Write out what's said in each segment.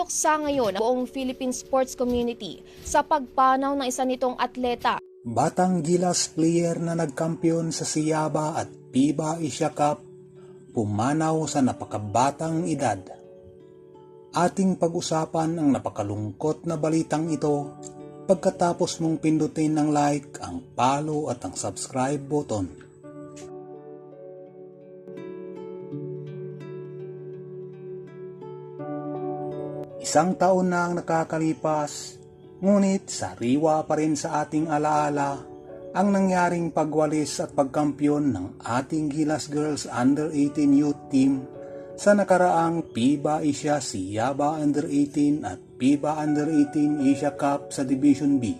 Naluluksa ngayon ang buong Philippine sports community sa pagpanaw ng isa nitong atleta Batang Gilas player na nagkampiyon sa Siyaba at FIBA Asia Cup, pumanaw sa napakabatang edad. Ating pag-usapan ang napakalungkot na balitang ito pagkatapos mong pindutin ng like, ang follow at ang subscribe button. Isang taon na ang nakakalipas, ngunit sariwa pa rin sa ating alaala ang nangyaring pagwalis at pagkampiyon ng ating Gilas Girls Under 18 Youth Team sa nakaraang FIBA Asia Siyaba Under 18 at FIBA Under 18 Asia Cup sa Division B.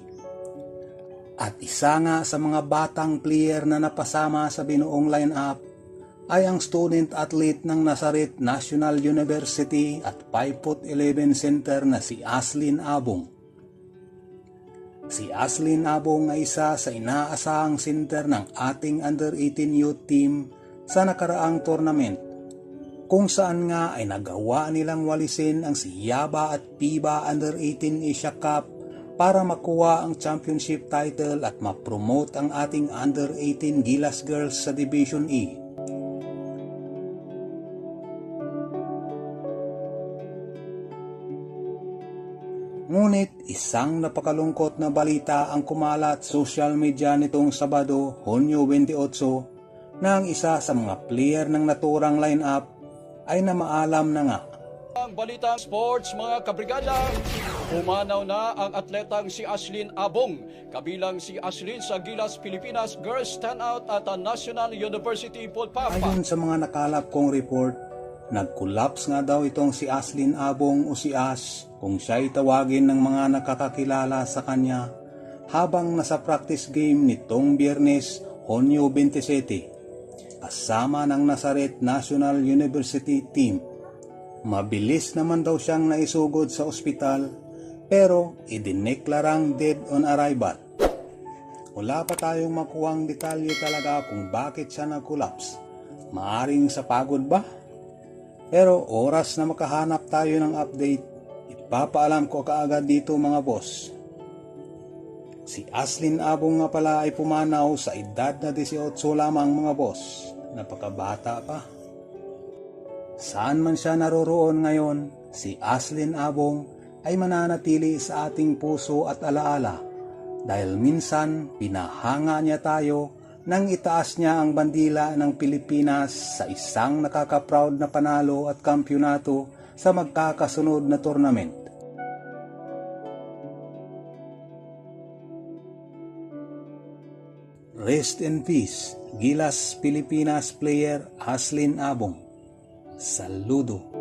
At isa nga sa mga batang player na napasama sa binuong lineup ay ang student athlete ng Nazaret National University at 5'11 center na si Aslin Abong. Si Aslin Abong ay isa sa inaasahang center ng ating under-18 youth team sa nakaraang tournament kung saan nga ay nagawa nilang walisin ang Siyaba at FIBA Under-18 Asia Cup para makuha ang championship title at ma-promote ang ating Under-18 Gilas Girls sa Division E. Ngunit isang napakalungkot na balita ang kumalat social media nitong Sabado, Hunyo 28, na ang isa sa mga player ng naturang lineup ay namaalam na nga. Ang balitang sports mga kabrigada, umanaw na ang atletang si Aslin Abong. Kabilang si Aslin sa Gilas Pilipinas Girls Standout at National University Pulpapa. Ayon sa mga nakalap kong report, nag-collapse nga daw itong si Aslin Abong o si Ash kung siya'y tawagin ng mga nakakakilala sa kanya habang nasa practice game nitong biyernes, Hunyo 27, kasama ng Nazaret National University team. Mabilis naman daw siyang naisugod sa ospital pero idineklarang dead on arrival. Wala pa tayong makuhang detalye talaga kung bakit siya nag-collapse. Maaring sa pagod ba? Pero oras na makahanap tayo ng update, ipapaalam ko kaagad dito mga boss. Si Aslin Abong nga pala ay pumanaw sa edad na 18 lamang mga boss. Napakabata pa. Saan man siya naroroon ngayon, si Aslin Abong ay mananatili sa ating puso at alaala dahil minsan pinahanga niya tayo nang itaas niya ang bandila ng Pilipinas sa isang nakaka-proud na panalo at kampyonato sa magkakasunod na tournament. Rest in peace, Gilas Pilipinas player Aslin Abong. Saludo.